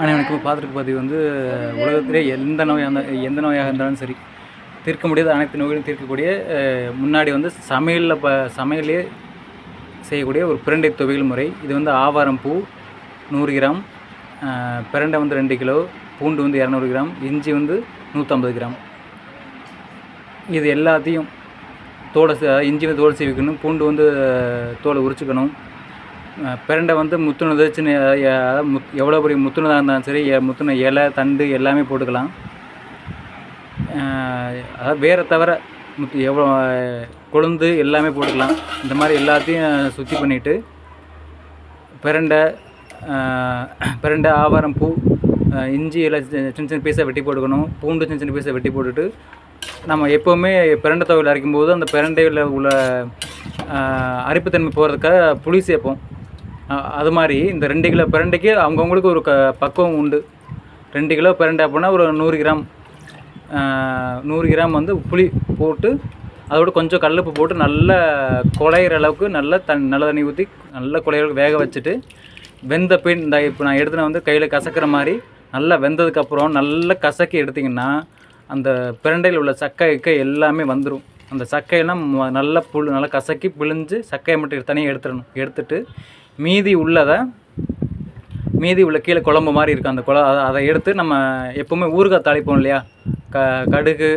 அனைவனைக்கும் பார்த்துட்டு பதிவு வந்து உலகத்திலே எந்த நோயாக இருந்தால் எந்த நோயாக இருந்தாலும் சரி. தீர்க்க முடியாத அனைத்து நோய்களையும் தீர்க்கக்கூடிய முன்னாடி வந்து சமையலில் ப சமையலே செய்யக்கூடிய ஒரு பிரண்டை துவையல் முறை. இது வந்து ஆவாரம் பூ நூறு கிராம் பிரண்டை வந்து ரெண்டு கிலோ பூண்டு வந்து இரநூறு கிராம் இஞ்சி வந்து நூற்றம்பது கிராம். இது எல்லாத்தையும் தோலை இஞ்சி வந்து தோல் சீவிக்கணும் பூண்டு வந்து தோலை உரிச்சுக்கணும். பிரண்டை வந்து முத்துணை சின்ன அதாவது முத் எவ்வளோ பெரிய முத்துனதாக இருந்தாலும் சரி எ- முத்துன இலை தண்டு எல்லாமே போட்டுக்கலாம். அதாவது வேற தவிர முத்து எவ்வளோ கொழுந்து எல்லாமே போட்டுக்கலாம். இந்த மாதிரி எல்லாத்தையும் சுத்தி பண்ணிவிட்டு பிரண்டை பிரண்டை ஆவாரம் பூ இஞ்சி எல்லாம் சின்ன சின்ன பீஸாக வெட்டி போட்டுக்கணும். பூண்டு சின்ன சின்ன பீஸாக வெட்டி போட்டுட்டு நம்ம எப்போவுமே பிரண்டை துவையில் அரைக்கும் போது அந்த பிரண்டையில் உள்ள அரிப்புத்தன்மை போகிறதுக்காக புளி சேர்ப்போம். அது மாதிரி இந்த ரெண்டு கிலோ பிரண்டைக்கு அவங்கவுங்களுக்கு ஒரு க பக்குவம் உண்டு. ரெண்டு கிலோ பிரண்டை அப்படின்னா ஒரு நூறு கிராம். நூறு கிராம் வந்து புளி போட்டு அதோட கொஞ்சம் கல்லுப்பு போட்டு நல்லா குழையிற அளவுக்கு நல்லா தண் நல்ல தண்ணி ஊற்றி நல்லா குழையிற வேக வச்சுட்டு வெந்த பின் இந்த இப்போ நான் எடுத்துன வந்து கையில் கசக்கிற மாதிரி நல்லா வெந்ததுக்கப்புறம் நல்லா கசக்கி எடுத்திங்கன்னா அந்த பிரண்டையில் உள்ள சக்கை இக்கை எல்லாமே வந்துடும் அந்த சக்கையெல்லாம் ம- நல்லா புழு நல்லா கசக்கி பிழிஞ்சு சக்கையை மட்டும் தனியாக எடுத்துடணும். எடுத்துட்டு மீதி உள்ளதை மீதி உள்ள கீழே குழம்பு மாதிரி இருக்கும். அந்த குழ அதை- அதை எடுத்து நம்ம எப்போவுமே ஊறுகாய் தாளிப்போம் இல்லையா? க கடுகு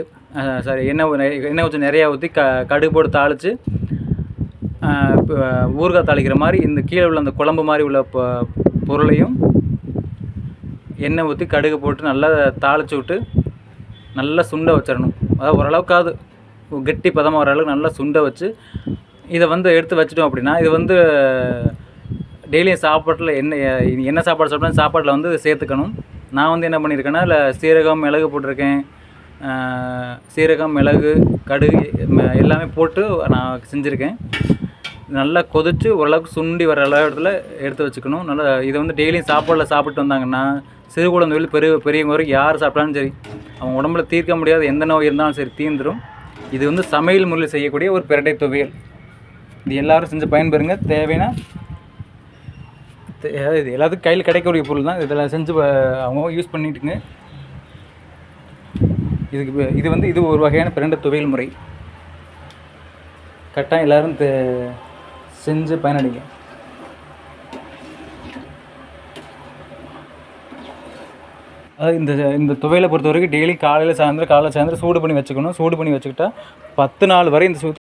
சாரி எண்ணெய் எண்ணெய் கொஞ்சம் நிறையா ஊற்றி க கடுகு போட்டு தாளித்து ஊறுகாய் தாளிக்கிற மாதிரி இந்த கீழே உள்ள அந்த குழம்பு மாதிரி உள்ள பொருளையும் எண்ணெய் ஊற்றி கடுகு போட்டு நல்லா தாளிச்சு விட்டு நல்லா சுண்ட வச்சிடணும். அதாவது ஓரளவுக்காவது கெட்டி பதமாக வர அளவுக்கு நல்லா சுண்ட வச்சு இதை வந்து எடுத்து வச்சிட்டோம் அப்படின்னா இது வந்து டெய்லியும் சாப்பாட்டில் என்ன என்ன சாப்பாடு சாப்பிட்டாலும் சாப்பாட்டில் வந்து சேர்த்துக்கணும். நான் வந்து என்ன பண்ணியிருக்கேன்னா இல்லை சீரகம் மிளகு போட்டிருக்கேன். சீரகம் மிளகு கடுகு ம- எல்லாமே போட்டு நான் செஞ்சுருக்கேன். நல்லா கொதிச்சு ஓரளவுக்கு சுண்டி வர அளவுல எடுத்து வச்சுக்கணும். நல்லா இதை வந்து டெய்லியும் சாப்பாடில் சாப்பிட்டு வந்தாங்கன்னா சிறு குழந்தைகள் பெரிய பெரியவங்க வரைக்கும் யார் சாப்பிட்டாலும் சரி அவங்க உடம்புல தீர்க்க முடியாத எந்த நோய் இருந்தாலும் சரி தீர்ந்துடும் இது வந்து சமையல் முறையில் செய்யக்கூடிய ஒரு பிரட்டை துவையல். இது எல்லாரும் செஞ்சு பயன்பெறுங்க. தேவைன்னா இது எல்லாத்துக்கும் கையில் கிடைக்கக்கூடிய பொருள் தான். இதில் செஞ்சு அவங்க யூஸ் பண்ணிட்டுங்க. இதுக்கு இது வந்து இது ஒரு வகையான பிரண்டை துவையல் முறை. கரெக்டாக எல்லோரும் தே- செஞ்சு பயனடைங்க. அதாவது இந்த இந்த துவையலை பொறுத்த வரைக்கும் டெய்லி காலையில் சாயந்தரம் காலையில் சாயந்தரம் சூடு பண்ணி வச்சுக்கணும். சூடு பண்ணி வச்சுக்கிட்டா பத்து நாள் வரை இந்த சூ